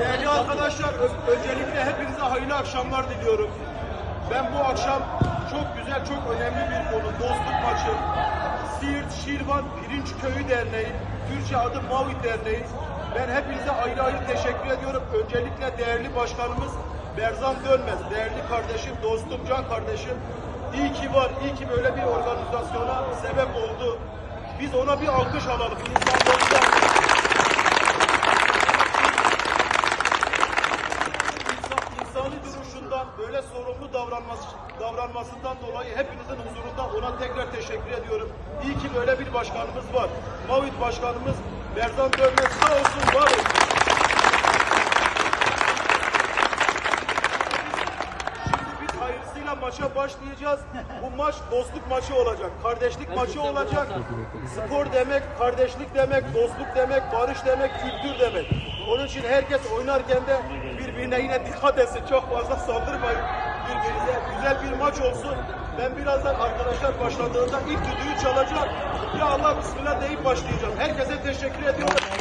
Değerli arkadaşlar, öncelikle hepinize hayırlı akşamlar diliyorum. Ben bu akşam çok güzel, çok önemli bir konu, dostluk maçı. Siirt Şirvan Pirinç Köyü Derneği, Türkçe adı Mavit Derneği. Ben hepinize ayrı ayrı teşekkür ediyorum. Öncelikle değerli başkanımız Berzan Dönmez, değerli kardeşim, dostum, can kardeşim. İyi ki var, iyi ki böyle bir organizasyona sebep oldu. Biz ona bir alkış alalım. İnsanlarımıza böyle sorumlu davranması, davranmasından dolayı hepinizin huzurunda ona tekrar teşekkür ediyorum. İyi ki böyle bir başkanımız var. Mavit başkanımız Berzan Dönmez sağ olsun, var olsun. Maça başlayacağız. Bu maç dostluk maçı olacak, kardeşlik maçı olacak. Spor demek, kardeşlik demek, dostluk demek, barış demek, kültür demek. Onun için herkes oynarken de birbirine yine dikkat etsin. Çok fazla saldırmayın birbirinize. Güzel bir maç olsun. Ben birazdan arkadaşlar başladığında ilk düdüğü çalacağım. Ya Allah bismillah deyip başlayacağım. Herkese teşekkür ediyorum.